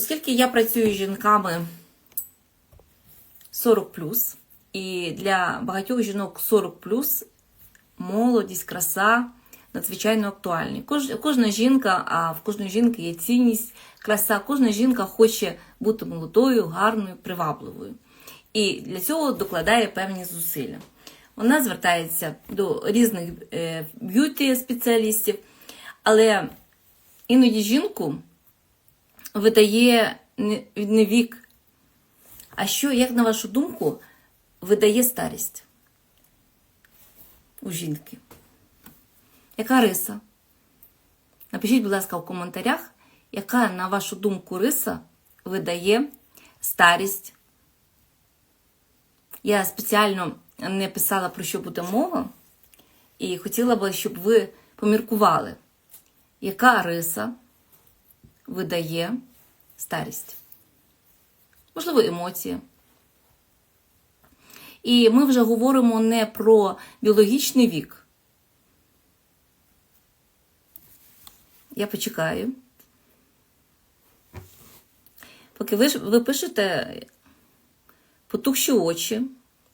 Оскільки я працюю з жінками 40 і для багатьох жінок 40 молодість, краса надзвичайно актуальні. Кожна жінка, а в кожної жінки є цінність, краса, кожна жінка хоче бути молодою, гарною, привабливою. І для цього докладає певні зусилля. Вона звертається до різних е, б'юті-спеціалістів, але іноді жінку видає не, вік. А що, як на вашу думку, видає старість у жінки? Яка риса? Напишіть, будь ласка, в коментарях, яка, на вашу думку, риса видає старість. Я спеціально не писала, про що буде мова, і хотіла би, щоб ви поміркували, яка риса видає старість. Можливо, емоції. І ми вже говоримо не про біологічний вік. Я почекаю. Поки ви, ви пишете потухші очі.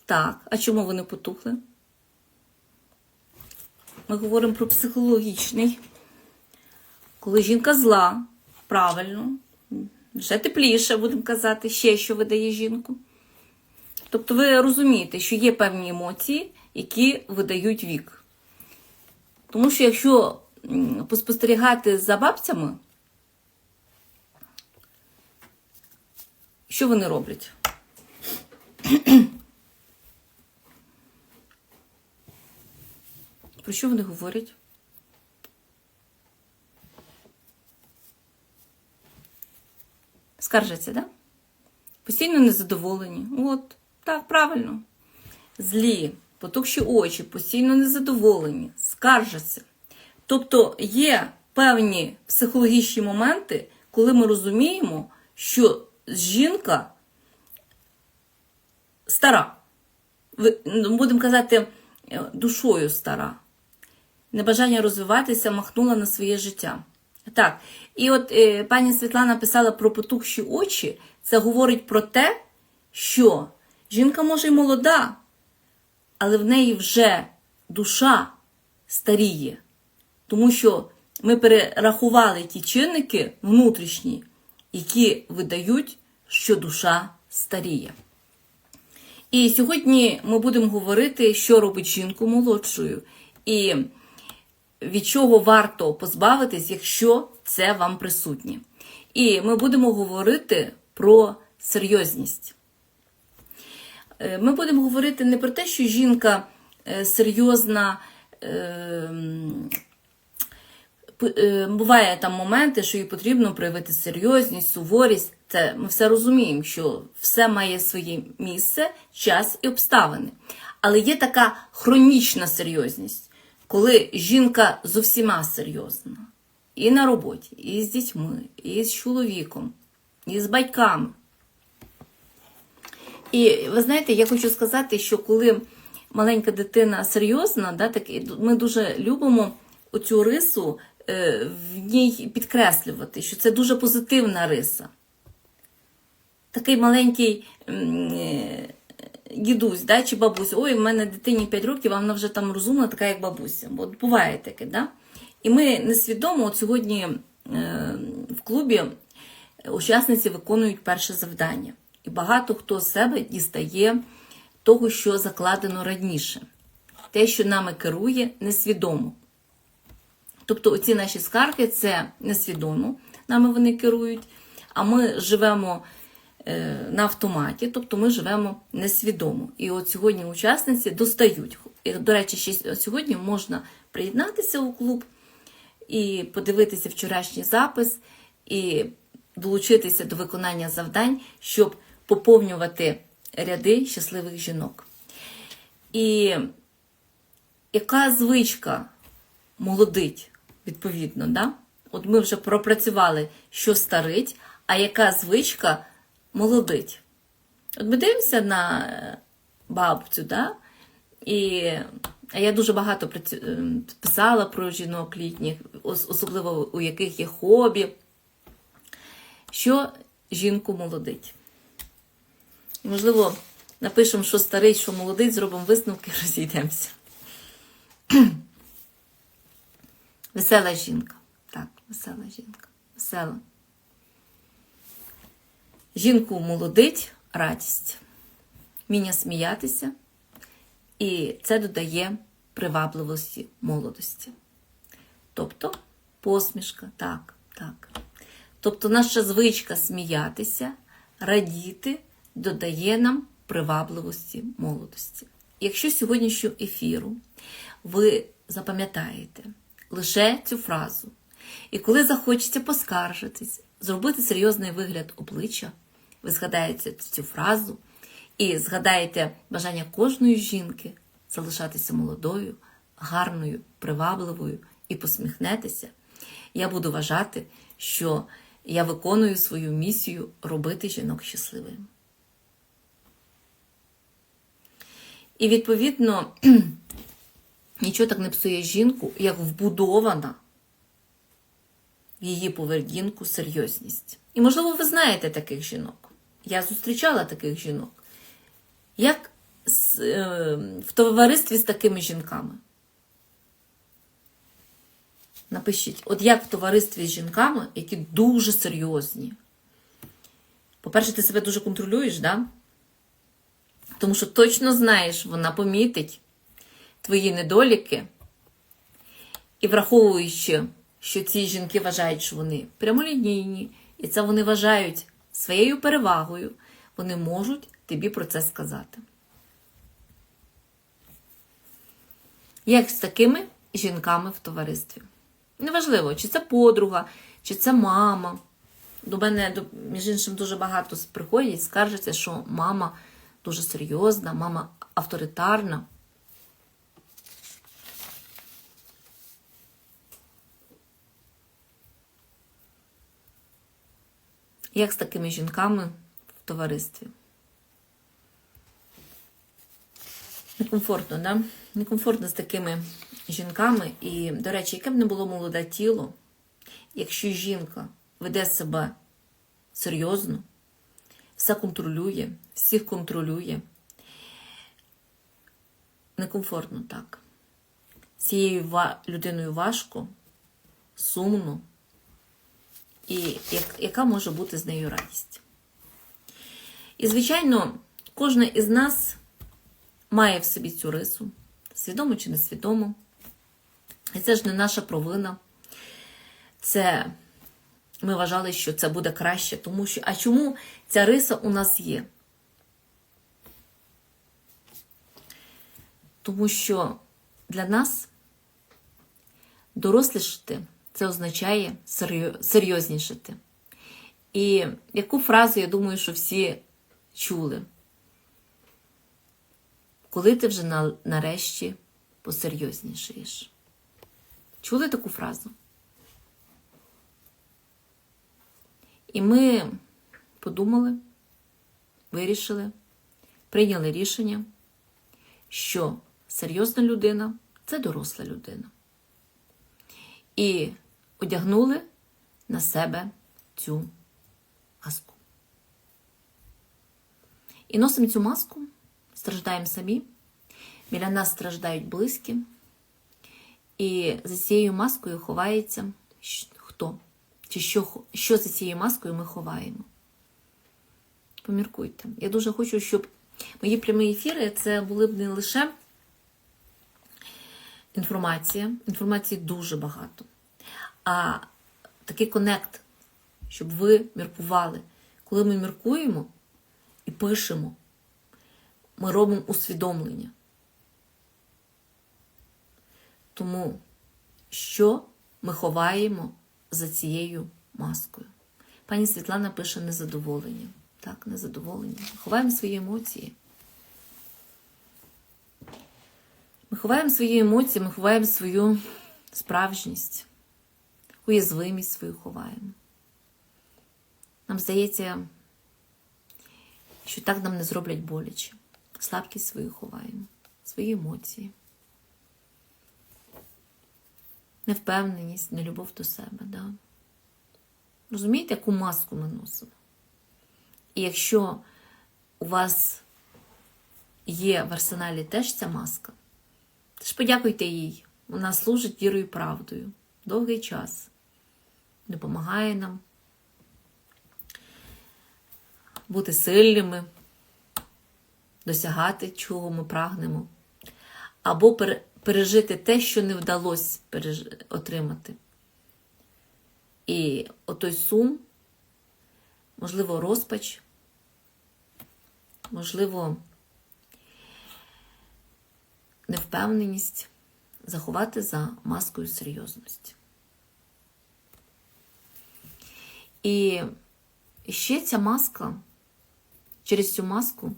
Так, а чому вони потухли? Ми говоримо про психологічний. Коли жінка зла, правильно, вже тепліше, будемо казати, ще що видає жінку. Тобто ви розумієте, що є певні емоції, які видають вік. Тому що якщо поспостерігати за бабцями, що вони роблять? Про що вони говорять? Скаржаться, да? Постійно незадоволені. От, так, правильно. Злі, потухші очі, постійно незадоволені, скаржаться. Тобто є певні психологічні моменти, коли ми розуміємо, що жінка стара. Будемо казати, душою стара. Небажання розвиватися махнула на своє життя. Так, і от е, пані Світлана писала про потухші очі. Це говорить про те, що жінка може й молода, але в неї вже душа старіє. Тому що ми перерахували ті чинники внутрішні, які видають, що душа старіє. І сьогодні ми будемо говорити, що робить жінку молодшою, і від чого варто позбавитись, якщо це вам присутнє. І ми будемо говорити про серйозність. Е, ми будемо говорити не про те, що жінка е, серйозна. Е, буває там моменти, що їй потрібно проявити серйозність, суворість. Це ми все розуміємо, що все має своє місце, час і обставини. Але є така хронічна серйозність, коли жінка з серйозна. І на роботі, і з дітьми, і з чоловіком, і з батьками. І ви знаєте, я хочу сказати, що коли маленька дитина серйозна, да, так, ми дуже любимо оцю рису Е, в ній підкреслювати, що це дуже позитивна риса. Такий маленький е, дідусь да, чи бабуся, ой, в мене дитині 5 років, а вона вже там розумна, така, як бабуся. Бо буває таке. Да? І ми несвідомо от сьогодні е, в клубі учасниці виконують перше завдання. І багато хто з себе дістає того, що закладено раніше. Те, що нами керує, несвідомо. Тобто оці наші скарги це несвідомо, нами вони керують, а ми живемо е, на автоматі, тобто ми живемо несвідомо. І от сьогодні учасниці достають. До речі, сьогодні можна приєднатися у клуб і подивитися вчорашній запис, і долучитися до виконання завдань, щоб поповнювати ряди щасливих жінок. І яка звичка молодить? відповідно. Да? От ми вже пропрацювали, що старить, а яка звичка молодить. От ми дивимося на е, бабцю, да? і я дуже багато е, писала про жінок літніх, особливо у яких є хобі. Що жінку молодить. Можливо, напишемо, що старий, що молодий, зробимо висновки і розійдемося. Весела жінка. Так, весела жінка. Весела. Жінку молодить радість, вміння сміятися, і це додає привабливості молодості. Тобто посмішка, так, так. Тобто наша звичка сміятися, радіти додає нам привабливості молодості. Якщо сьогоднішнього ефіру ви запам'ятаєте лише цю фразу, і коли захочеться поскаржитись, зробити серйозний вигляд обличчя, ви згадаєте цю фразу і згадаєте бажання кожної жінки залишатися молодою, гарною, привабливою і посміхнетеся, я буду вважати, що я виконую свою місію робити жінок щасливими. І відповідно нічого так не псує жінку, як вбудована в її поведінку серйозність. І, можливо, ви знаєте таких жінок. Я зустрічала таких жінок. Як е, в товаристві з такими жінками? Напишіть, от як в товаристві з жінками, які дуже серйозні. По-перше, ти себе дуже контролюєш, да? Тому що точно знаєш, вона помітить твої недоліки. І враховуючи, що ці жінки вважають, що вони прямолінійні, і це вони вважають своєю перевагою, вони можуть тобі про це сказати. Як з такими жінками в товаристві? Неважливо, чи це подруга, чи це мама. До мене, між іншим, дуже багато приходять, і скаржаться, що мама дуже серйозна, мама авторитарна. Як з такими жінками в товаристві? Некомфортно, да? Некомфортно з такими жінками. І, до речі, яке б не було молоде тіло, якщо жінка веде себе серйозно, все контролює, всіх контролює, некомфортно так. Цією людиною важко, сумно. І яка може бути з нею радість? І, звичайно, кожна із нас має в собі цю рису, свідомо чи несвідомо. І це ж не наша провина. Це ми вважали, що це буде краще, тому що. А чому ця риса у нас є? Тому що для нас дорослішати це означає серйо- серйознішати. І яку фразу, я думаю, що всі чули? Коли ти вже нарешті посерйознішаєш? Чули таку фразу? І ми подумали, вирішили, прийняли рішення, що серйозна людина це доросла людина. І одягнули на себе цю маску. І носимо цю маску, страждаємо самі, біля нас страждають близькі, і за цією маскою ховається хто? Чи що, що за цією маскою ми ховаємо? Поміркуйте. Я дуже хочу, щоб мої прямі ефіри це були б не лише інформація, інформації дуже багато, а такий конект, щоб ви міркували. Коли ми міркуємо і пишемо, ми робимо усвідомлення. Тому що ми ховаємо за цією маскою? Пані Світлана пише незадоволення. Так, незадоволення. Ми ховаємо свої емоції. Ми ховаємо свої емоції, ми ховаємо свою справжність, уязвимість свою ховаємо. Нам здається, що так нам не зроблять боляче. Слабкість свою ховаємо, свої емоції. Невпевненість, нелюбов до себе. Да? Розумієте, яку маску ми носимо? І якщо у вас є в арсеналі теж ця маска, то ж подякуйте їй. Вона служить вірою і правдою довгий час. Допомагає нам бути сильними, досягати, чого ми прагнемо, або пережити те, що не вдалося отримати. І отой сум, можливо, розпач, можливо, невпевненість заховати за маскою серйозності. І ще ця маска, через цю маску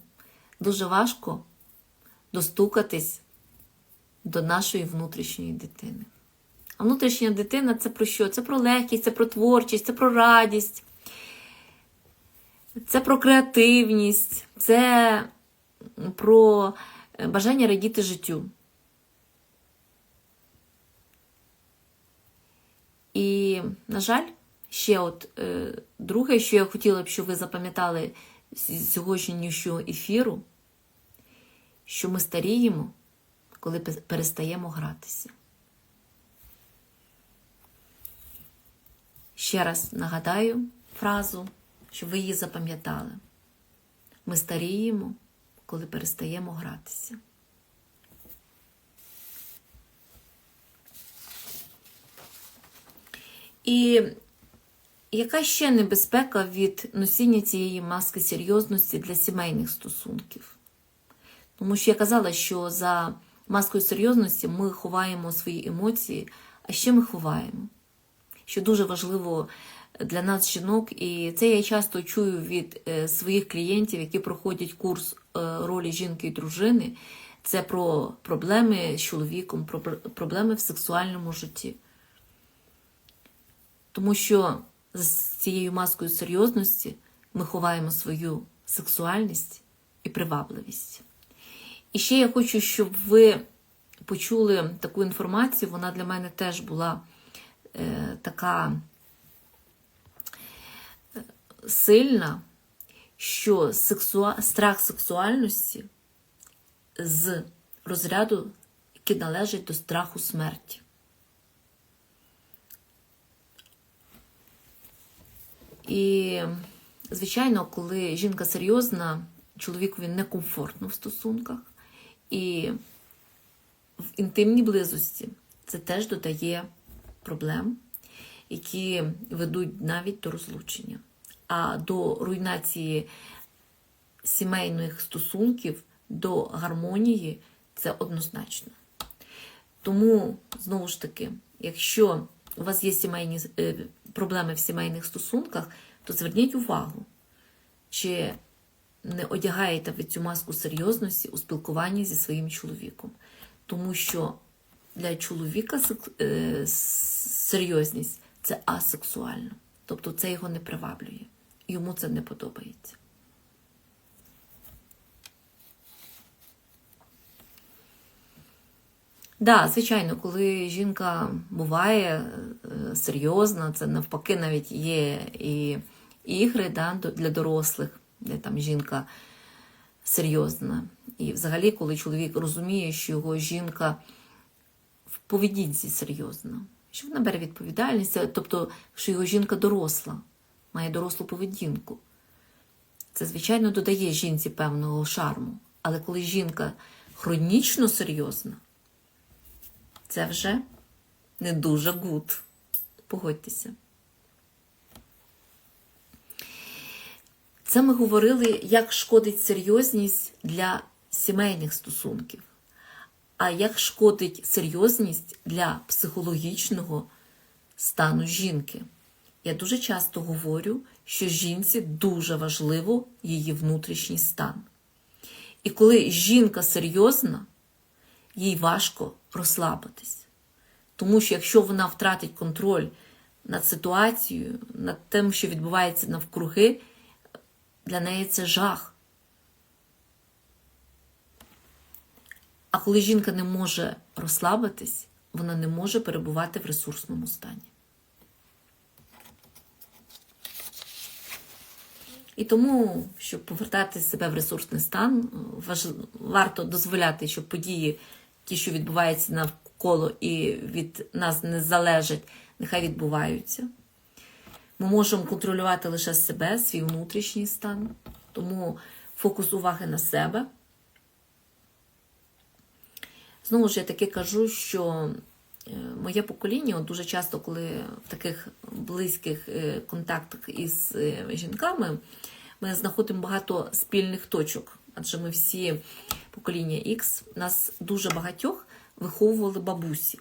дуже важко достукатись до нашої внутрішньої дитини. А внутрішня дитина це про що? Це про легкість, це про творчість, це про радість, це про креативність, це про бажання радіти життю. І, на жаль, ще от е, друге, що я хотіла б, щоб ви запам'ятали з сьогоднішнього ефіру, що ми старіємо, коли перестаємо гратися. Ще раз нагадаю фразу, щоб ви її запам'ятали. Ми старіємо, коли перестаємо гратися. І яка ще небезпека від носіння цієї маски серйозності для сімейних стосунків? Тому що я казала, що за маскою серйозності ми ховаємо свої емоції, а ще ми ховаємо, що дуже важливо для нас, жінок, і це я часто чую від е, своїх клієнтів, які проходять курс е, ролі жінки і дружини. Це про проблеми з чоловіком, про проблеми в сексуальному житті. Тому що з цією маскою серйозності ми ховаємо свою сексуальність і привабливість. І ще я хочу, щоб ви почули таку інформацію, вона для мене теж була е, така е, сильна, що сексуа... страх сексуальності з розряду, який належить до страху смерті. І, звичайно, коли жінка серйозна, чоловікові некомфортно в стосунках, і в інтимній близості це теж додає проблем, які ведуть навіть до розлучення. А до руйнації сімейних стосунків, до гармонії це однозначно. Тому, знову ж таки, якщо у вас є сімейні е, проблеми в сімейних стосунках, то зверніть увагу, чи не одягаєте ви цю маску серйозності у спілкуванні зі своїм чоловіком. Тому що для чоловіка е, серйозність це асексуально. Тобто це його не приваблює. Йому це не подобається. Да, звичайно, коли жінка буває е, серйозна, це навпаки навіть є і ігри да, для дорослих, де там жінка серйозна. І взагалі, коли чоловік розуміє, що його жінка в поведінці серйозна, що вона бере відповідальність, тобто, що його жінка доросла, має дорослу поведінку. Це, звичайно, додає жінці певного шарму. Але коли жінка хронічно серйозна, це вже не дуже гуд. Погодьтеся. Це ми говорили, як шкодить серйозність для сімейних стосунків, а як шкодить серйозність для психологічного стану жінки. Я дуже часто говорю, що жінці дуже важливо її внутрішній стан. І коли жінка серйозна, їй важко розслабитись. Тому що якщо вона втратить контроль над ситуацією, над тим, що відбувається навкруги, для неї це жах. А коли жінка не може розслабитись, вона не може перебувати в ресурсному стані. І тому, щоб повертати себе в ресурсний стан, варто дозволяти, щоб події, ті, що відбуваються навколо і від нас не залежать, нехай відбуваються. Ми можемо контролювати лише себе, свій внутрішній стан. Тому фокус уваги на себе. Знову ж я таки кажу, що е, моє покоління от дуже часто, коли в таких близьких е, контактах із е, жінками, ми знаходимо багато спільних точок. Адже ми всі покоління X, нас дуже багатьох виховували бабусі.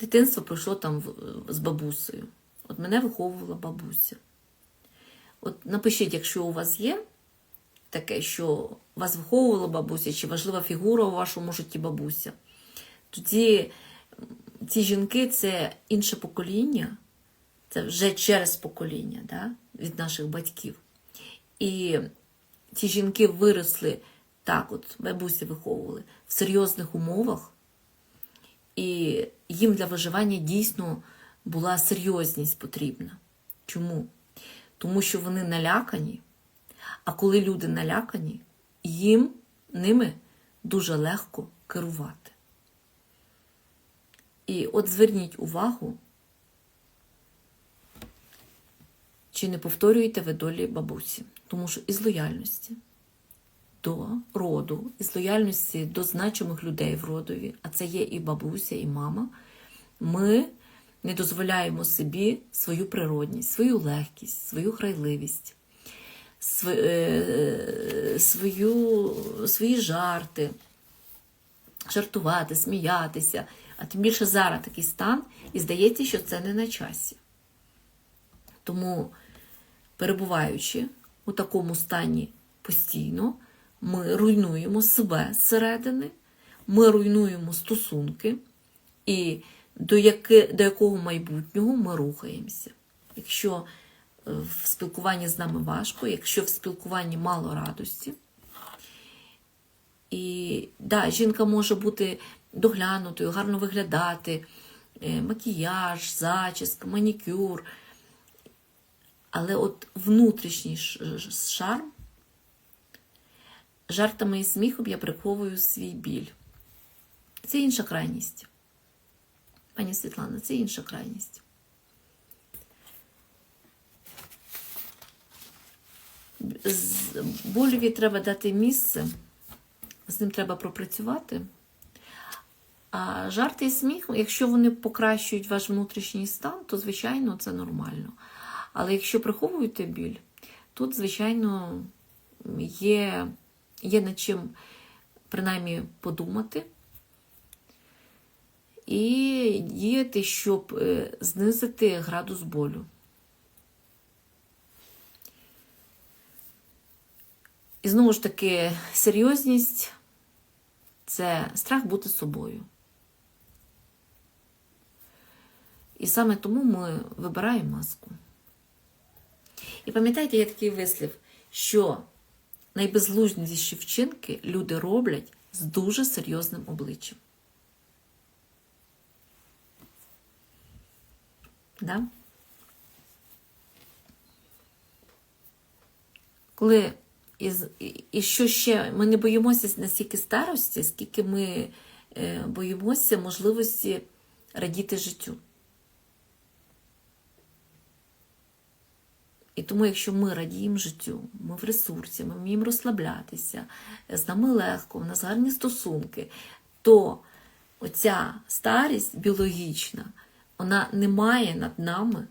Дитинство пройшло там з бабусею. От мене виховувала бабуся. От напишіть, якщо у вас є таке, що вас виховувала бабуся, чи важлива фігура у вашому житті бабуся, тоді ці жінки це інше покоління, це вже через покоління да, від наших батьків. І ці жінки виросли так, от бабусі виховували в серйозних умовах, і їм для виживання дійсно була серйозність потрібна. Чому? Тому що вони налякані, а коли люди налякані, їм ними дуже легко керувати. І от зверніть увагу, чи не повторюєте ви долі бабусі, тому що із лояльності до роду, із лояльності до значимих людей в родові, а це є і бабуся, і мама, ми не дозволяємо собі свою природність, свою легкість, свою храйливість, е, свою, свої жарти, жартувати, сміятися. А тим більше зараз такий стан, і здається, що це не на часі. Тому, перебуваючи у такому стані постійно, ми руйнуємо себе зсередини, ми руйнуємо стосунки, і до, яки, до якого майбутнього ми рухаємося. Якщо е, в спілкуванні з нами важко, якщо в спілкуванні мало радості, і да, жінка може бути доглянутою, гарно виглядати, е, макіяж, зачіска, манікюр. Але от внутрішній шарм, жартами і сміхом я приховую свій біль. Це інша крайність. Пані Світлана, це інша крайність. Болеві треба дати місце, з ним треба пропрацювати. А жарти і сміх, якщо вони покращують ваш внутрішній стан, то, звичайно, це нормально. Але якщо приховуєте біль, тут, звичайно, є, є над чим принаймні подумати і діяти, щоб е, знизити градус болю. І знову ж таки, серйозність це страх бути собою. І саме тому ми вибираємо маску. І пам'ятаєте, є такий вислів, що найбезглуздіші вчинки люди роблять з дуже серйозним обличчям. Да? Коли і, і, і що ще ми не боїмося настільки старості, скільки ми е, боїмося можливості радіти життю. І тому, якщо ми радіємо життю, ми в ресурсі, ми вміємо розслаблятися, з нами легко, у нас гарні стосунки, то оця старість біологічна, вона не має над нами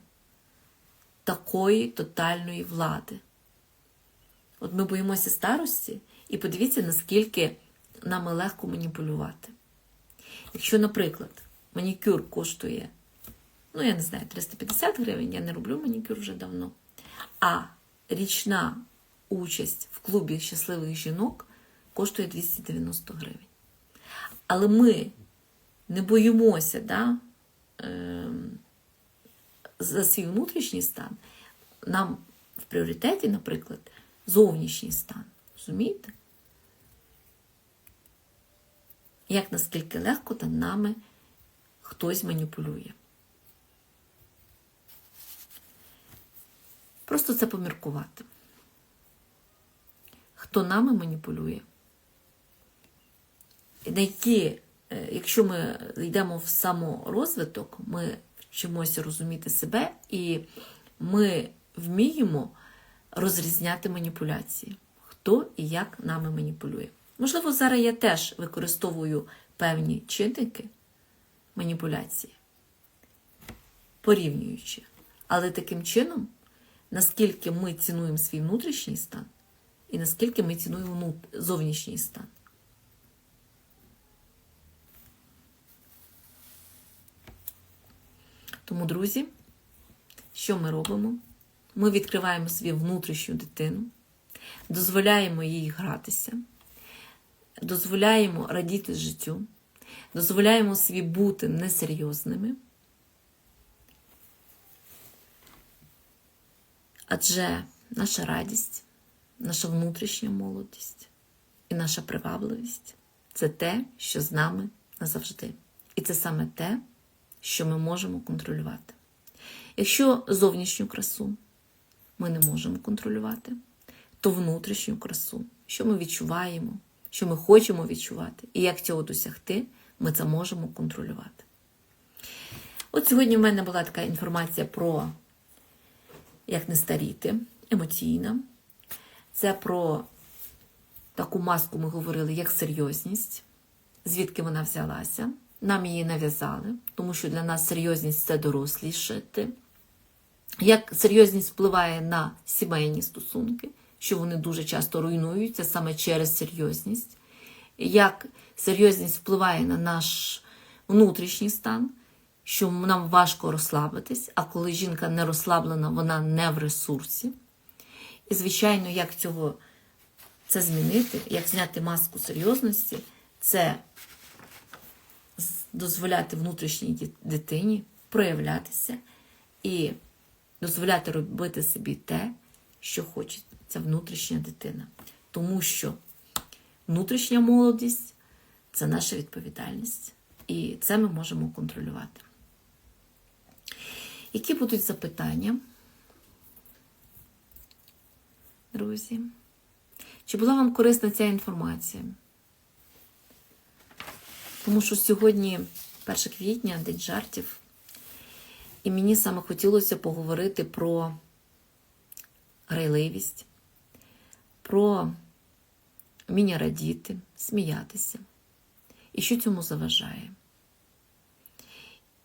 такої тотальної влади. От ми боїмося старості, і подивіться, наскільки нами легко маніпулювати. Якщо, наприклад, манікюр коштує, ну, я не знаю, 350 гривень, я не роблю манікюр вже давно, а річна участь в клубі щасливих жінок коштує 290 гривень. Але ми не боїмося да, ем, за свій внутрішній стан. Нам в пріоритеті, наприклад, зовнішній стан. Розумієте? Як наскільки легко над нами хтось маніпулює. Просто це поміркувати. Хто нами маніпулює? На які, е, якщо ми йдемо в саморозвиток, ми вчимося розуміти себе і ми вміємо розрізняти маніпуляції, хто і як нами маніпулює. Можливо, зараз я теж використовую певні чинники маніпуляції, порівнюючи. Але таким чином, наскільки ми цінуємо свій внутрішній стан, і наскільки ми цінуємо зовнішній стан. Тому, друзі, що ми робимо? Ми відкриваємо свою внутрішню дитину, дозволяємо їй гратися, дозволяємо радіти життю, дозволяємо собі бути несерйозними. Адже наша радість, наша внутрішня молодість і наша привабливість це те, що з нами назавжди. І це саме те, що ми можемо контролювати. Якщо зовнішню красу ми не можемо контролювати, то внутрішню красу, що ми відчуваємо, що ми хочемо відчувати, і як цього досягти, ми це можемо контролювати. От сьогодні в мене була така інформація про як не старіти, емоційна. Це про таку маску ми говорили, як серйозність, звідки вона взялася. Нам її нав'язали, тому що для нас серйозність це дорослішати. Як серйозність впливає на сімейні стосунки, що вони дуже часто руйнуються саме через серйозність. Як серйозність впливає на наш внутрішній стан, що нам важко розслабитись, а коли жінка не розслаблена, вона не в ресурсі. І, звичайно, як цього це змінити, як зняти маску серйозності, це дозволяти внутрішній дитині проявлятися і дозволяти робити собі те, що хоче ця внутрішня дитина. Тому що внутрішня молодість це наша відповідальність, і це ми можемо контролювати. Які будуть запитання, друзі? Чи була вам корисна ця інформація? Тому що сьогодні 1 квітня, день жартів, і мені саме хотілося поговорити про грайливість, про вміння радіти, сміятися. І що цьому заважає?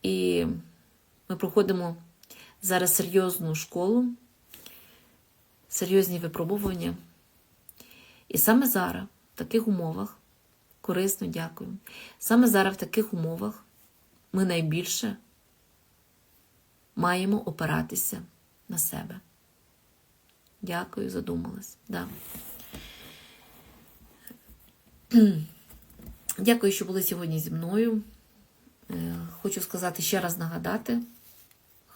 І ми проходимо зараз серйозну школу, серйозні випробування. І саме зараз, в таких умовах, корисно дякую. Саме зараз в таких умовах ми найбільше маємо опиратися на себе. Дякую, задумалась. Да. Дякую, що були сьогодні зі мною. Е, Хочу сказати ще раз нагадати,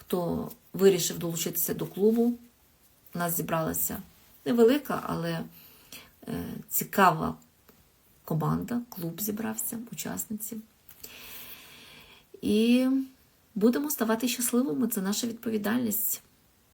хто вирішив долучитися до клубу. У нас зібралася невелика, але е, цікава команда, клуб зібрався, учасниці. І будемо ставати щасливими. Це наша відповідальність.